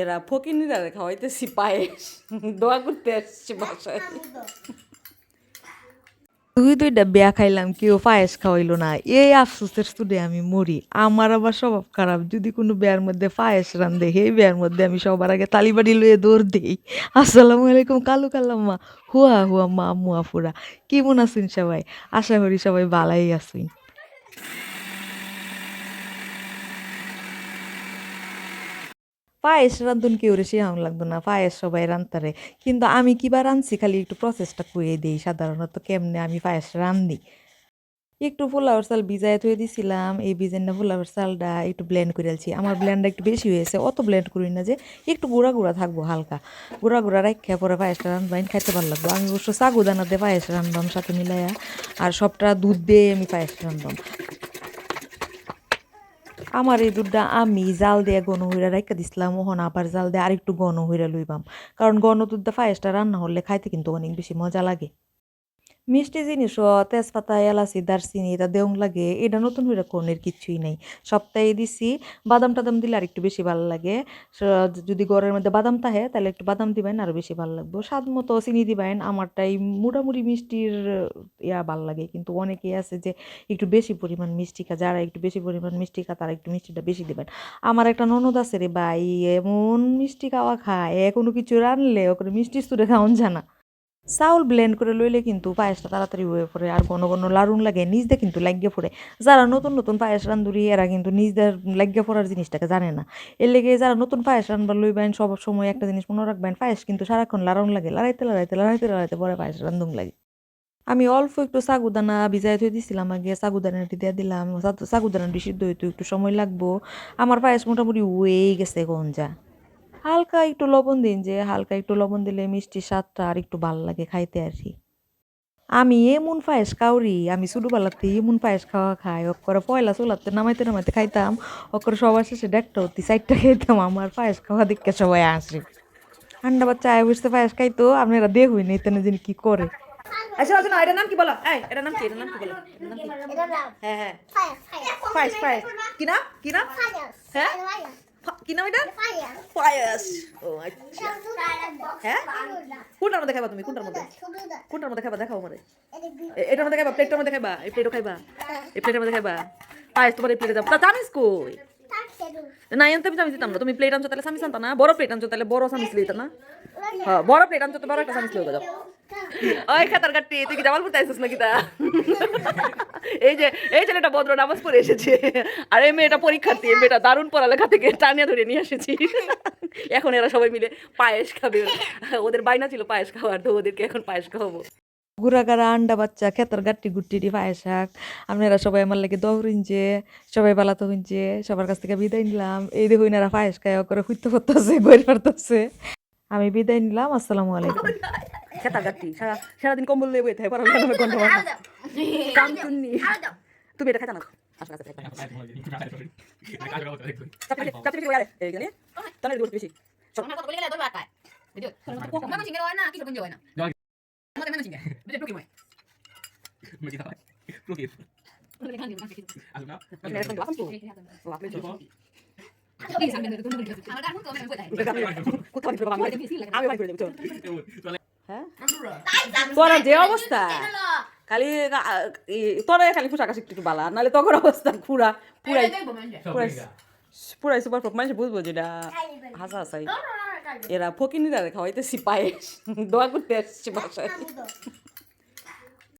এরা ফকিনিরা খাওয়াইতেছি পায়েস। দোয়া করতে আসছি বাসায়। দুই দুইটা বেয়া খাইলাম কেউ পায়েস খাওয়াইলো না। এই আফসোসের স্টুডে আমি মরি। আমার আবার স্বভাব খারাপ। যদি কোনো বেয়ার মধ্যে পায়েস রান্ধে সেই বেয়ার মধ্যে আমি সবার আগে তালিবাড়ি লয়ে দৌড় দিই। আসসালামু আলাইকুম কালু কাল্লাম্মা হুয়া হুয়া মা মুয়া ফুরা। কেমন আছেন সবাই? আশা করি সবাই ভালাই আছেন। পায়েস রান্ধুন কেউ রে শিহাম লাগতো না, পায়েস সবাই রান্তারে কিন্তু আমি কিবা রাঁধছি? খালি একটু প্রসেসটা কয়ে দিই, সাধারণত কেমনে আমি পায়েস রান্ধি একটু ফুলাওয়ার চাল ভিজায় থয়ে দিছিলাম, এই ভিজেন ফুলাওয়ার চালটা একটু ব্লেন্ড করে আলছি আমার ব্লেন্ডটা একটু বেশি হয়েছে, অত ব্লেন্ড করি না যে, একটু গুঁড়া গুঁড়া থাকব হালকা। গুঁড়া গুঁড়া রাখা পরে পায়েসটা রান্ধবাইন খাইতে ভালো লাগবো। আমি অবশ্য সাগুদানা দিয়ে পায়েস রান্ধবাম সাথে মিলাইয়া, আর সবটা দুধ দিয়ে আমি পায়েস রান্ধবাম আমার এই দুধটা আমি জাল দিয়ে গণ হইরা রাখা দিছিলাম, ওহন আবার জাল দিয়ে আরেকটু গণ হইরা লইবাম। কারণ গণ দুধটা ফায়েস্টা রান্না হলে খাইতে কিন্তু অনেক বেশি মজা লাগে। মিষ্টি জিনিসও তেজপাতা, এলাচি, দারচিনি, এটা দেউং লাগে। এটা নতুন হইরা কোনের কিছুই নেই। সপ্তাহে দিছি, বাদাম টাদাম দিলে আর একটু বেশি ভালো লাগে। যদি ঘরের মধ্যে বাদাম থাকে তাহলে একটু বাদাম দিবেন আরও বেশি ভালো লাগবে। স্বাদ মতো চিনি দিবেন, আমারটাই মোটামুটি মিষ্টির, ইয়া ভালো লাগে। কিন্তু অনেকেই আছে যে একটু বেশি পরিমাণ মিষ্টি খা যারা একটু বেশি পরিমাণ মিষ্টি খা তারা একটু মিষ্টিটা বেশি দিবেন। আমার একটা ননদ আছে রে ভাই, এমন মিষ্টি খাওয়া খায় কোনো কিছু রানলে ওকে মিষ্টি সুরে খাওয়ান জানা চাউল ব্লেন্ড করে লইলে কিন্তু পায়েসটা তাড়াতাড়ি হয়ে পড়ে, আর ঘন ঘন লারুন লাগে নিজদের কিন্তু লাগিয়ে পড়ে। যারা নতুন নতুন পায়েস রান্ধুরি, এরা কিন্তু নিজদের লাগিয়ে পড়ার জিনিসটাকে জানে না। এর লেগে যারা নতুন পায়েস রান্নবার লইবেন, সব সময় একটা জিনিস মনে রাখবেন, পায়েস কিন্তু সারাক্ষণ লারুন লাগে, লড়াইতে লড়াইতে লড়াইতে লড়াইতে পরে পায়েস রান্ধুন লাগে। আমি অল্প একটু সাগুদানা ভিজাই থয়ে দিছিলাম, আগে সাগুদানাটি দিয়ে দিলাম সা- সাগুদানাটি সিদ্ধ হইতে একটু সময় লাগবো। আমার পায়েস মোটামুটি হয়ে গেছে গঞ্জা হালকা একটু লবণ দিন যে হালকা একটু লবণ দিলে মিষ্টি স্বাদটা আর একটু ভালো লাগে খাইতে আর কি। আমি এমন পায়েস কাউরি আমি ছোটোবেলাতে এমন পায়েস খাওয়া খাই অক্করে পয়লা চুলাতে নামাইতে নামাইতে খাইতাম অক্করে সবার শেষে ডেকটা হতি সাইডটা খাইতাম আমার পায়েস খাওয়া দেখে সবাই আসে ঠান্ডা বাচ্চা আয় বসতে পায়েস খাইতো আপনারা দেখুই নি তেনে যিনি কি করে। আচ্ছা আচ্ছা এটার নাম কি বলো? এই এটার নাম কি এটার নাম কি বলো? এটার নাম কি? হ্যাঁ হ্যাঁ। পায়েস পায়েস। কি নাম? কি নাম? হ্যাঁ? ফা- কি নাম এটা? পায়েস ও আচ্ছা। হ্যাঁ? কোনটার মধ্যে খাইবা তুমি? কোনটার মধ্যে? কোনটার মধ্যে খাইবা দেখাও আমারে। এটার মধ্যে খাইবা প্লেটটার মধ্যে খাইবা এই প্লেটও খাইবা এই প্লেটের মধ্যে খাইবা পায়েস তোমার এই প্লেটে যাব। তা চামিস কই? না এনতে আমি চামিস দিতাম না। তুমি প্লেট আনছো তাহলে চামিস আনতা না? বড় প্লেট আনছো তাহলে বড় চামিস লইতা না? হ্যাঁ বড় প্লেট আনছো তো বড় একটা চামিস লইবা যাও। ওই খাতার কাটটি তুই কি জামালপুর তাইছিস নাকি তা? এই যে এই ছেলেটা ভদ্র নামাজ পড়ে এসেছে। আর এই মেয়েটা পরীক্ষার্থী এই মেয়েটা দারুণ পড়ালেখা থেকে টানিয়া ধরে নিয়ে এসেছি। এখন এরা সবাই মিলে পায়েস খাবে। ওদের বাইনা ছিল পায়েস খাওয়ার তো ওদেরকে এখন পায়েস খাওয়াবো। গুড়াগাড়া আন্ডা বাচ্চা খেতার গাট্টি গুট্টি পায়েস শাক। আপনারা সবাই আমার লাগে দৌড়িন যে সবাই বালাতো হইছে সবার কাছ থেকে বিদায় নিলাম। এই দেখুন এরা পায়েস খায় করে খুঁজতে করতেছে গড়ি পারতেছে আমি বিদায় নিলাম আসসালামু আলাইকুম। খেতা গাট্টি সারা সারাদিন কম্বল দিয়ে বই থাকে পারো না। গন্ধ কাম শুননি তুমি এটা খাইতা না। আমি হ্যাঁ? তোর যে অবস্থা? খালি তোরা খালি পোশাক আশাক একটু বালা নাহলে তখন অবস্থা পুরা পুরাই পুরাই পুরাই সুপার প্রপ মানুষ বুঝব যেটা হাসা হাসাই। এরা ফকিনিরা খাওয়াইতেছি পায়েস দোয়া করতে আসছি বাসায়।